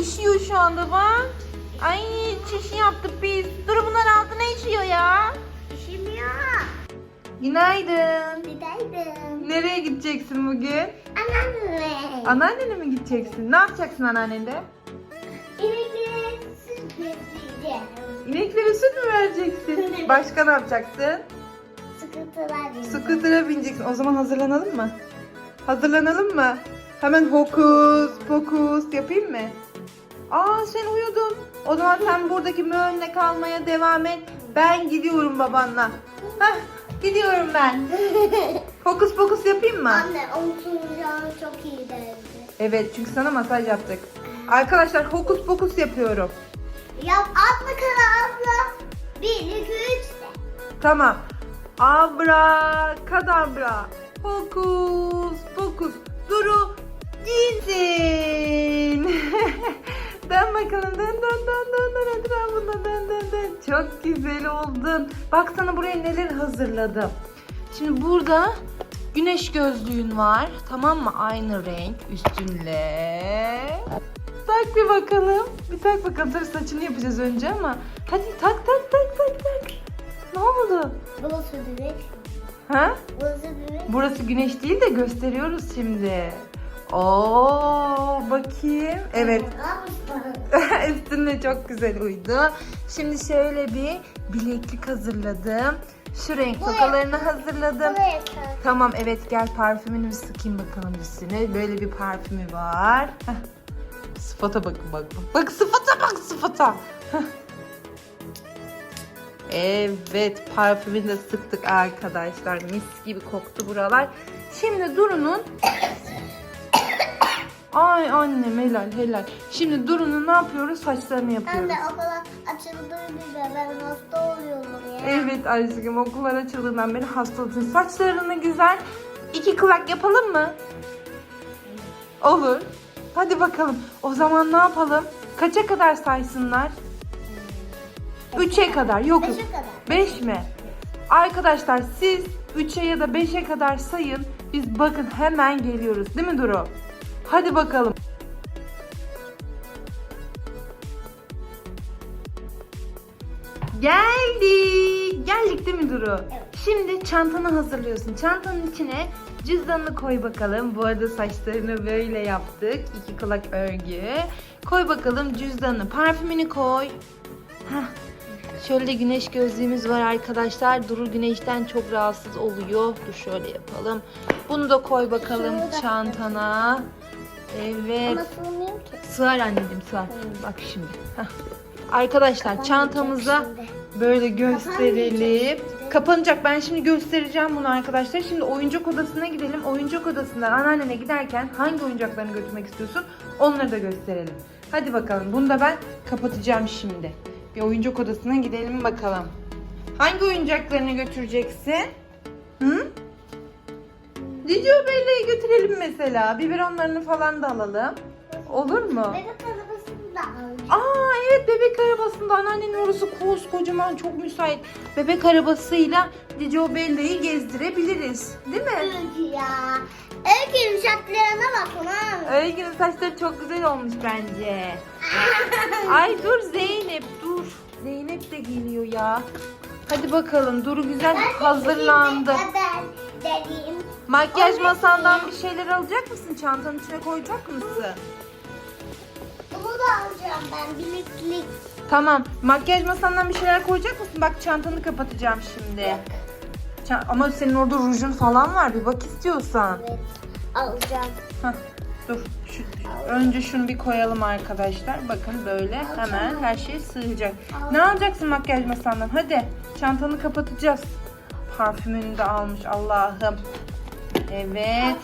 işiyor şu anda bak. Ay çişi yaptı biz. Dur bunlar altına işiyor ya. İşimiyor. Günaydın. Gidelim. Nereye gideceksin bugün? Anneanne. Anneannene mi gideceksin? Ne yapacaksın anneannende? İlgili süt besleyeceğim. İneklere süt mü vereceksin? Başka ne yapacaksın? Sıkıntılar değil. Scooter'a bineceksin. O zaman hazırlanalım mı? Hazırlanalım mı? Hemen hokus pokus yapayım mı? Aa sen uyudun. O zaman sen buradaki möğünle kalmaya devam et. Ben gidiyorum babanla. Hah gidiyorum ben. Hokus pokus yapayım mı? Anne oturacağını çok iyi derdi. Evet çünkü sana masaj yaptık. Arkadaşlar hokus pokus yapıyorum. Yap atla kara atla. Bir, iki, üç de. Tamam. Abra kadabra. Hokus pokus. Duru cinsin. dön bakalım. Dön dön dön dön dön etrafında dön dön dön. Çok güzel oldun. Bak sana buraya neler hazırladım. Şimdi burada güneş gözlüğün var. Tamam mı? Aynı renk üstünle. Tak bir bakalım. Bir tak bakalım. Tabii saçını yapacağız önce ama. Hadi tak tak tak tak tak. Ne oldu? Burası bebek. Ha? Burası bebek. Burası güneş değil de gösteriyoruz şimdi. Oo bakayım. Evet. Üstünde çok güzel uydu. Şimdi şöyle bir bileklik hazırladım. Şu renk tokalarını hazırladım. Tamam evet gel parfümünü bir sıkayım bakalım üstüne. Böyle bir parfümü var. Heh. Sıfata bakın bak bak. Bak sıfata bak sıfata. Heh. Evet parfümünü de sıktık arkadaşlar. Mis gibi koktu buralar. Şimdi Duru'nun Ay annem helal helal. Şimdi Duru'nun ne yapıyoruz? Saçlarını yapıyoruz. Anne o kadar açıldığında ben hasta oluyorum ya. Evet aşkım okullar açıldığından beri hastalısın. Saçlarını güzel iki kılak yapalım mı? Olur. Hadi bakalım. O zaman ne yapalım? Kaça kadar saysınlar? Üçe kadar. Yok yok. Beşe kadar. Beş mi? Arkadaşlar siz 3'e ya da 5'e kadar sayın. Biz bakın hemen geliyoruz. Değil mi Duru? Hadi bakalım. Geldik. Geldik değil mi Duru? Evet. Şimdi çantanı hazırlıyorsun. Çantanın içine cüzdanını koy bakalım. Bu arada saçlarını böyle yaptık. İki kulak örgü. Koy bakalım cüzdanını. Parfümünü koy. Heh. Şöyle de güneş gözlüğümüz var arkadaşlar. Duru güneşten çok rahatsız oluyor. Dur şöyle yapalım. Bunu da koy bakalım çantana. Evet. Ama sığmıyor ki. Sığar anneciğim sığar. Bak şimdi. Heh. Arkadaşlar çantamıza böyle gösterelim. Kapanacak. Ben şimdi göstereceğim bunu arkadaşlar. Şimdi oyuncak odasına gidelim. Oyuncak odasından anneannene giderken hangi oyuncaklarını götürmek istiyorsun? Onları da gösterelim. Hadi bakalım. Bunu da ben kapatacağım şimdi. Bir oyuncak odasına gidelim bakalım. Hangi oyuncaklarını götüreceksin? Hı? Didio Bella'yı götürelim mesela. Biberonlarını falan da alalım. Olur mu? Bebek arabasını da alacağım. Aa evet bebek arabasında anneannenin orası koskocaman çok müsait. Bebek arabasıyla Didio Bella'yı gezdirebiliriz. Değil mi? Öykü ya. Öykü yumuşaklarına bakın ha. Öykü'nün saçları çok güzel olmuş bence. Ay dur Zeynep dur. Zeynep de geliyor ya. Hadi bakalım Duru güzel hazırlandı. Ben dediğim. Makyaj Evet. masandan bir şeyler alacak mısın? Çantanın içine koyacak mısın? Bunu da alacağım ben bileklik. Tamam. Makyaj masandan bir şeyler koyacak mısın? Bak çantanı kapatacağım şimdi. Ça- Ama senin orada rujun falan var. Bir bak istiyorsan. Evet alacağım. Hah, dur. Şu, önce şunu bir koyalım arkadaşlar. Bakın böyle hemen her şey sığacak. Ne alacaksın makyaj masandan? Hadi. Çantanı kapatacağız. Parfümünü de almış Allah'ım. Evet.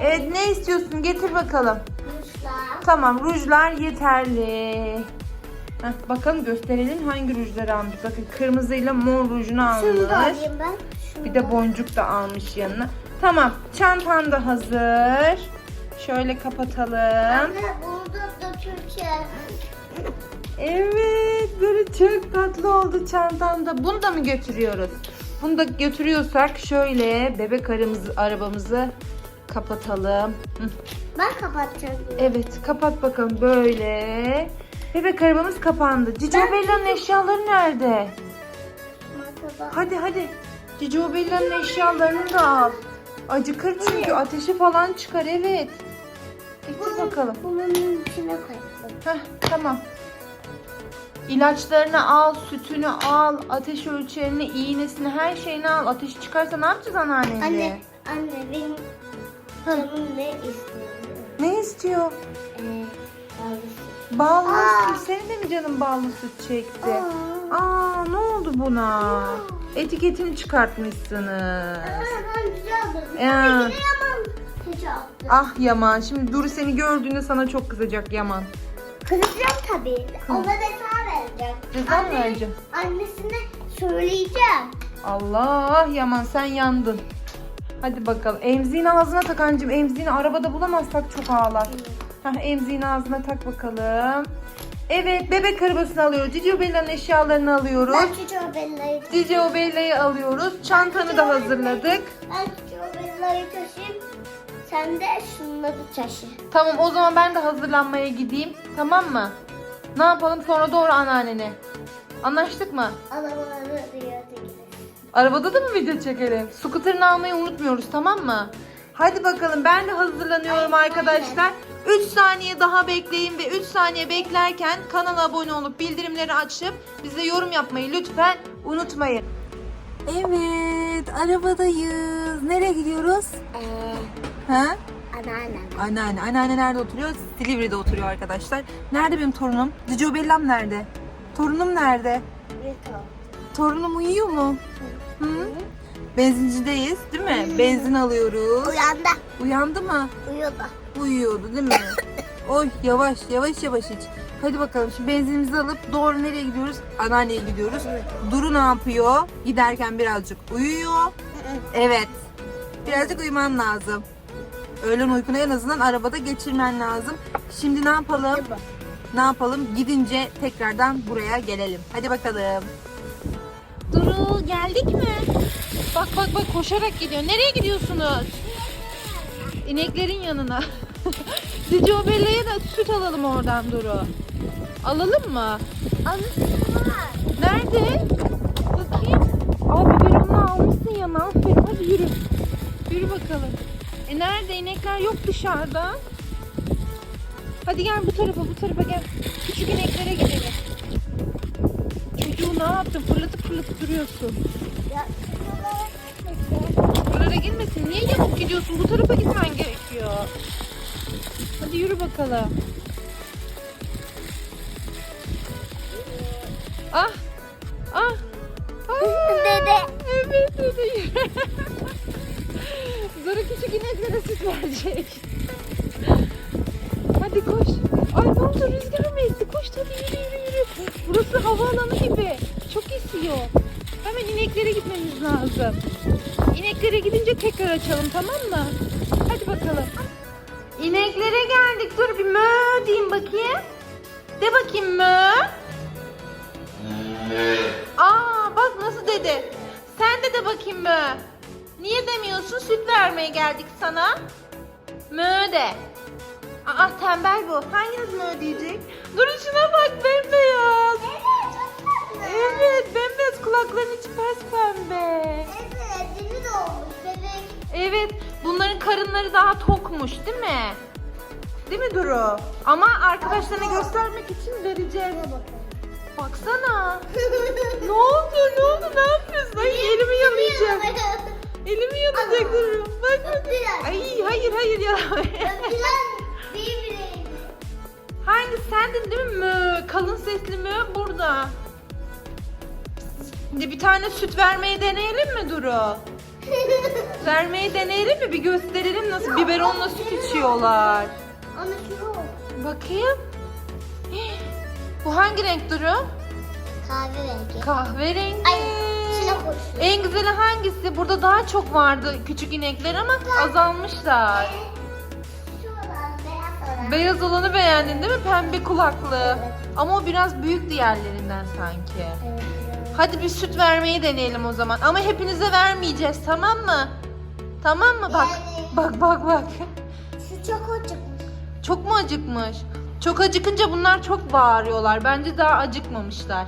Evet ne istiyorsun? Getir bakalım. Rujlar. Tamam rujlar yeterli. Heh, bakalım gösterelim hangi rujları almış. Bakın kırmızıyla mor rujunu Şunu da almış. alayım ben. Şunu Bir de boncuk da almış yanına. Tamam çantan da hazır. Şöyle kapatalım. Anne bunu da dökeceğim. Evet böyle çok tatlı oldu çantamda. Bunu da mı götürüyoruz? Bunu da götürüyorsak şöyle bebek aramızı, arabamızı kapatalım. Hı. Ben kapatacağım. Evet kapat bakalım böyle. Bebek arabamız kapandı. Cici Ben- Bella'nın eşyaları nerede? Masada. Hadi hadi. Cici Bella'nın eşyalarını da al. Acıkır çünkü ateşi falan çıkar evet. Getir bakalım. Bunun içine koyalım. Heh, tamam. İlaçlarını al, sütünü al, ateş ölçerini, iğnesini, her şeyini al. Ateşi çıkarsa ne yapacağız anneanneyle? Anne, anne benim canım ne istiyor? Ne istiyor? Ee. Ballı Aa. süt. Senin de mi canın ballı süt çekti? Aa. Aa ne oldu buna? Etiketini çıkartmışsınız. Aa, ben. Ya. Yaman kötü yaptı. Ah Yaman şimdi Duru seni gördüğünde sana çok kızacak Yaman. Kızacağım tabii. Ona ceza vereceğim. Ceza mı Anne- vereceğim? Annesine söyleyeceğim. Allah Yaman sen yandın. Hadi bakalım. Emziğini ağzına tak anneciğim. Emziğini arabada bulamazsak çok ağlar. Hah, emziğini ağzına tak bakalım. Evet bebek arabasını alıyoruz. Cici Bella'nın eşyalarını alıyoruz. Ben çocuğu Bella'yı Cici Bella'yı alıyoruz. Çantanı da hazırladık. Ben çocuğu Bella'yı taşıyayım. Sen de şunları taşı. Tamam o zaman ben de hazırlanmaya gideyim. Tamam mı? Ne yapalım sonra doğru anneannene. Anlaştık mı? Arabaları rüyada. Arabada da mı video çekelim? Scooter'ını almayı unutmuyoruz tamam mı? Hadi bakalım ben de hazırlanıyorum arkadaşlar. 3 saniye daha bekleyin ve 3 saniye beklerken kanala abone olup bildirimleri açıp bize yorum yapmayı lütfen unutmayın. Evet arabadayız. Nereye gidiyoruz? Ee, Ha? Anneannem. Anneanne. Anneanne nerede oturuyor? Silivri'de oturuyor arkadaşlar. Nerede benim torunum? Cicio Bellam nerede? Torunum nerede? Rito. Torunum uyuyor mu? Hı? Benzincideyiz değil mi? Benzin alıyoruz. Uyandı. Uyandı mı? Uyudu. Uyuyordu değil mi? Oy yavaş yavaş yavaş iç. Hadi bakalım şimdi benzinimizi alıp doğru nereye gidiyoruz? Anneanneye gidiyoruz. Duru ne yapıyor? Giderken birazcık uyuyor. Evet. Birazcık uyuman lazım. Öğlen uykunu en azından arabada geçirmen lazım. Şimdi ne yapalım? Ne yapalım? Gidince tekrardan buraya gelelim. Hadi bakalım. Duru geldik mi? Bak bak bak koşarak gidiyor. Nereye gidiyorsunuz? İneklerin yanına. Cici Bella'ya da süt alalım oradan Duru. Alalım mı? Nerede? Bakayım. Aa biberonunu almışsın ya. Ne aferin. Hadi yürü. Yürü bakalım. E nerede? İnekler yok dışarıda. Hadi gel bu tarafa bu tarafa gel. Küçük ineklere gidelim. Çocuğu ne yaptın? Fırlatıp fırlatıp duruyorsun. Ya, Buralara girmesin. Niye yamuk gidiyorsun? Bu tarafa gitmen gerekiyor. Hadi yürü bakalım. verecek. Hadi koş. Ay ne oldu rüzgar mı esti? Koş hadi yürü yürü yürü. Burası havaalanı gibi. Çok esiyor. Hemen ineklere gitmemiz lazım. İneklere gidince tekrar açalım tamam mı? Hadi bakalım. İneklere geldik. Dur bir mö diyeyim bakayım. De bakayım mö. Aa bak nasıl dedi. Sen de de bakayım mö. Niye demiyorsun? Süt vermeye geldik sana. Mö de. Aa tembel bu. Hanginiz mö diyecek? Durun şuna bak bembeyaz. Evet bembeyaz kulaklarının içi pes pembe. Evet, dili de olmuş bebek. Evet bunların karınları daha tokmuş değil mi? Değil mi Duru? Ama arkadaşlarına göstermek için vereceğiz. Baksana. ne oldu? Ne oldu? Ne yapıyorsun? Ay elimi yalayacak. Elimi yanacak Duru. Bak bak. Öptüler. Ay hayır hayır ya. Öptüler. Hangi sendin değil mi? Mö. Kalın sesli mü? Burada. Şimdi bir tane süt vermeyi deneyelim mi Duru? Vermeyi deneyelim mi? Bir gösterelim nasıl biberonla süt içiyorlar. Oldu. Bakayım. Bu hangi renk Duru? Kahverengi. Kahverengi. Ay, koşuyor. En güzeli hangisi? Burada daha çok vardı küçük inekler ama azalmışlar. Şu olan beyaz olan. Beyaz olanı beğendin değil mi? Pembe kulaklı. Evet. Ama o biraz büyük diğerlerinden sanki. Evet. Hadi bir süt vermeyi deneyelim o zaman. Ama hepinize vermeyeceğiz tamam mı? Tamam mı? Bak. Yani- Bak bak bak. Şu çok acıkmış. Çok mu acıkmış? Çok acıkınca bunlar çok bağırıyorlar. Bence daha acıkmamışlar.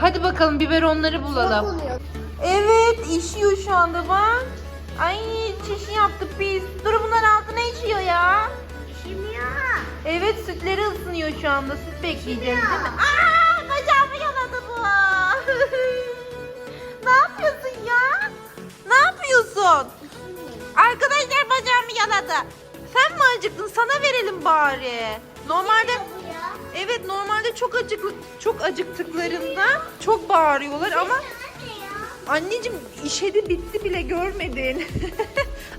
Hadi bakalım biberonları bulalım. Evet işiyor şu anda bak. Ay çişi yaptı pis. Dur bunlar altına işiyor ya. Şimdi ya. Evet sütleri ısınıyor şu anda. Süt bekleyeceğiz değil mi? Aa bacağımı yaladı bu. ne yapıyorsun ya? Ne yapıyorsun? Arkadaşlar bacağımı yaladı. Sen mi acıktın? Sana verelim bari. Normalde. Evet normalde çok acık çok acıktıklarında çok bağırıyorlar ama. Anneciğim işedi bitti bile görmedin.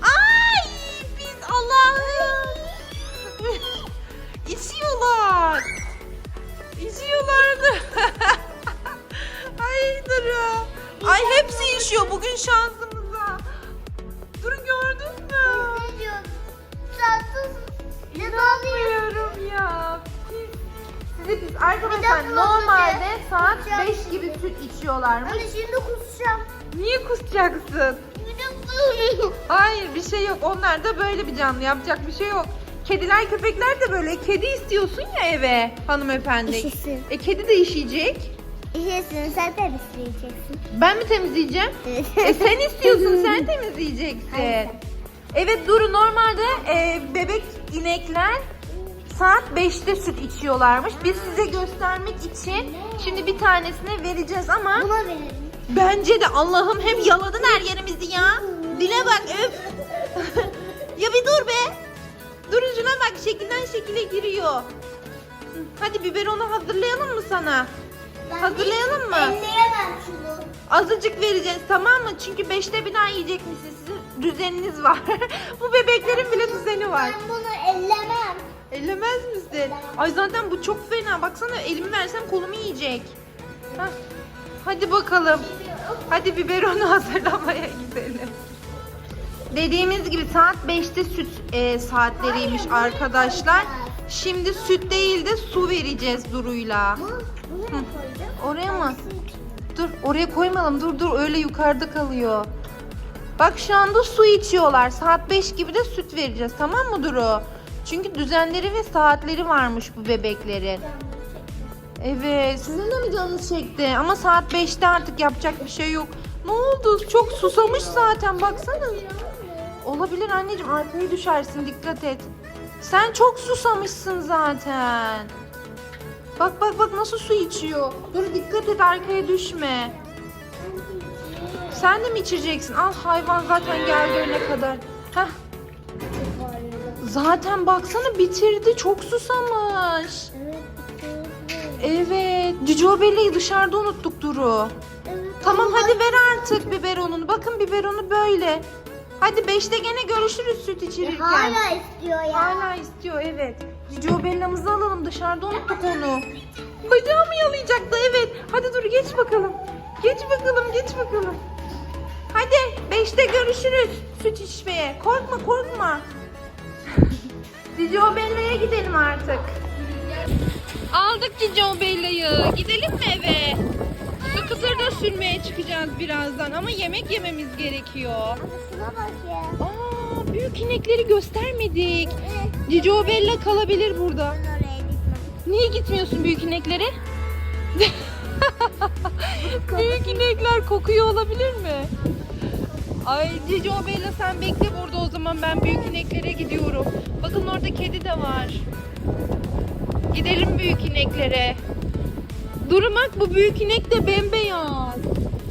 Ay biz Allah'ım. İçiyorlar. İçiyorlardı. Ay Duru. Ay hepsi işiyor bugün şansımıza. Size biz arkadaşlar dakika, normalde önce saat kusacağım 5 gibi süt içiyorlarmış. Anne şimdi kusacağım. Niye kusacaksın? Hayır bir şey yok. Onlar da böyle bir canlı. Yapacak bir şey yok. Kediler köpekler de böyle. Kedi istiyorsun ya eve hanımefendi. İşesin. E kedi de işeyecek. İşesin sen temizleyeceksin. Ben mi temizleyeceğim? E sen istiyorsun sen temizleyeceksin. Hayır. Evet Duru normalde e, bebek inekler saat 5'te süt içiyorlarmış. Biz size göstermek için şimdi bir tanesine vereceğiz ama Buna verelim. Bence de Allah'ım hem yaladın her yerimizi ya. Dile bak öf. ya bir dur be. Dur şuna bak şekilden şekile giriyor. Hadi biberonu hazırlayalım mı sana? Ben Hazırlayalım mı? Elleyemem şunu. Azıcık vereceğiz tamam mı? Çünkü beşte bir daha yiyecek misiniz? Sizin düzeniniz var. bu bebeklerin bile düzeni var. Ben bunu ellemem. Ellemez misin? Ay zaten bu çok fena. Baksana elimi versem kolumu yiyecek. Hah. Hadi bakalım. Hadi biberonu hazırlamaya gidelim. Dediğimiz gibi saat 5'te süt e, saatleriymiş arkadaşlar. Şimdi süt değil de su vereceğiz Duru'yla. Hı. Oraya mı? Dur oraya koymayalım. Dur dur öyle yukarıda kalıyor. Bak şu anda su içiyorlar. Saat 5 gibi de süt vereceğiz tamam mı Duru? Çünkü düzenleri ve saatleri varmış bu bebeklerin. Evet sizin de mi canınız çekti? Ama saat 5'te artık yapacak bir şey yok. Ne oldu? Çok susamış zaten baksana. Olabilir anneciğim arkaya düşersin dikkat et. Sen çok susamışsın zaten. Bak bak bak nasıl su içiyor. Dur dikkat et arkaya düşme. Sen de mi içeceksin? Al hayvan zaten geldi öne kadar. Heh. Zaten baksana bitirdi çok susamış. Evet. Bella'yı dışarıda unuttuk Duru. Tamam hadi ver artık biberonunu. Bakın biberonu böyle. Hadi 5'te gene görüşürüz süt içirirken. Hala istiyor ya. Hala istiyor evet. Cicio Bella'mızı alalım dışarıda unuttuk onu. Bacağımı yalayacaktı evet. Hadi dur geç bakalım. Geç bakalım geç bakalım. Hadi 5'te görüşürüz süt içmeye. Korkma korkma. Cicio Bella'ya gidelim artık. Aldık Cicio Bella'yı. Gidelim mi eve? Su kısır da sürmeye çıkacağız birazdan ama yemek yememiz gerekiyor. Şuna bak ya. Aa, büyük inekleri göstermedik. Cicio Bella kalabilir burada. Ben oraya gitmem. Niye gitmiyorsun büyük ineklere? büyük inekler kokuyor olabilir mi? Ay Cicio Bella sen bekle burada o zaman ben büyük ineklere gidiyorum. Bakın orada kedi de var. Gidelim büyük ineklere. Durmak bu büyük inek de bembeyaz.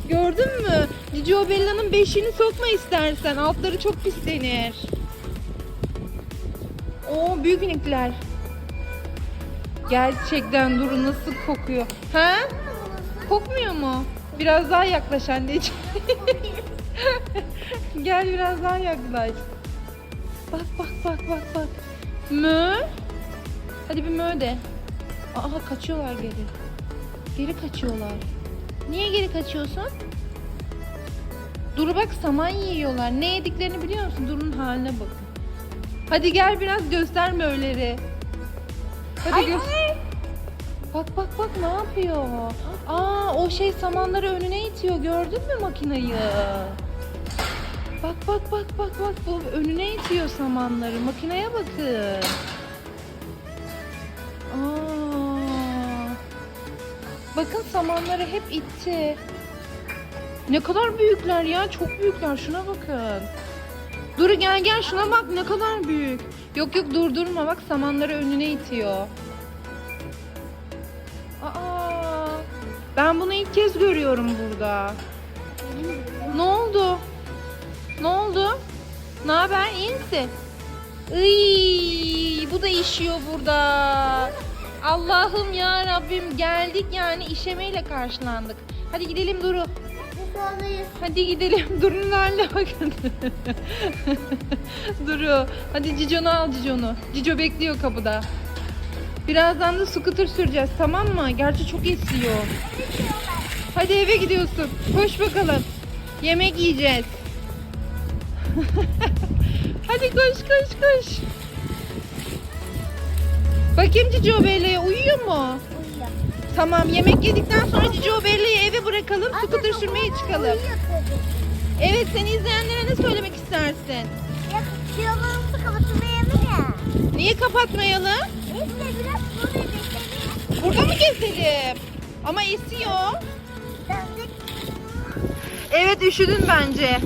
Gördün mü? Cicio Bella'nın beşini sokma istersen. Altları çok pislenir. Oo büyük inekler. Gerçekten Duru nasıl kokuyor? Ha? Kokmuyor mu? Biraz daha yaklaş anneciğim. Gel biraz daha yaklaş. Bak bak bak bak bak. Mö. Hadi bir mö de. Aa kaçıyorlar geri. Geri kaçıyorlar. Niye geri kaçıyorsun? Duru bak saman yiyorlar. Ne yediklerini biliyor musun? Duru'nun haline bakın. Hadi gel biraz gösterme öyleri. Hadi gö- Bak bak bak ne yapıyor? Aa o şey samanları önüne itiyor. Gördün mü makinayı? Bak bak bak bak bak bu önüne itiyor samanları. Makineye bakın. Aa. Bakın samanları hep itti. Ne kadar büyükler ya. Çok büyükler. Şuna bakın. Dur gel gel şuna bak ne kadar büyük. Yok yok durdurma bak samanları önüne itiyor. Ben bunu ilk kez görüyorum burada. Ne oldu? Ne oldu? Ne haber? İyi misin? Iy, bu da işiyor burada. Allah'ım ya Rabbim geldik yani işemeyle karşılandık. Hadi gidelim Duru. Hadi gidelim. Duru'nun haline bakın. Duru. Hadi Cico'nu al Cico'nu. Cico bekliyor kapıda. Birazdan da scooter süreceğiz tamam mı? Gerçi çok esiyor. Hadi eve gidiyorsun. Koş bakalım. Yemek yiyeceğiz. Hadi koş koş koş. Bakayım Cicio Belle'ye uyuyor mu? Uyuyor. Tamam yemek yedikten sonra Cicio Belle'yi eve bırakalım. Scooter sürmeye çıkalım. Evet seni izleyenlere ne söylemek istersin? Ya yolumuzu kapatmayalım ya. Niye kapatmayalım? Burada. Burada mı gezelim? Ama esiyor. Evet üşüdün bence.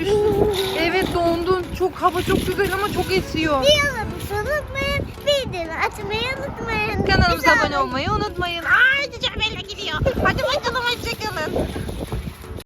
Üşüdün. Evet dondun. Çok hava çok güzel ama çok esiyor. Yolumuzu unutmayın. Bildirim açmayı unutmayın. Kanalımıza abone olmayı unutmayın. Ay Bella gidiyor. Hadi bakalım hoşçakalın.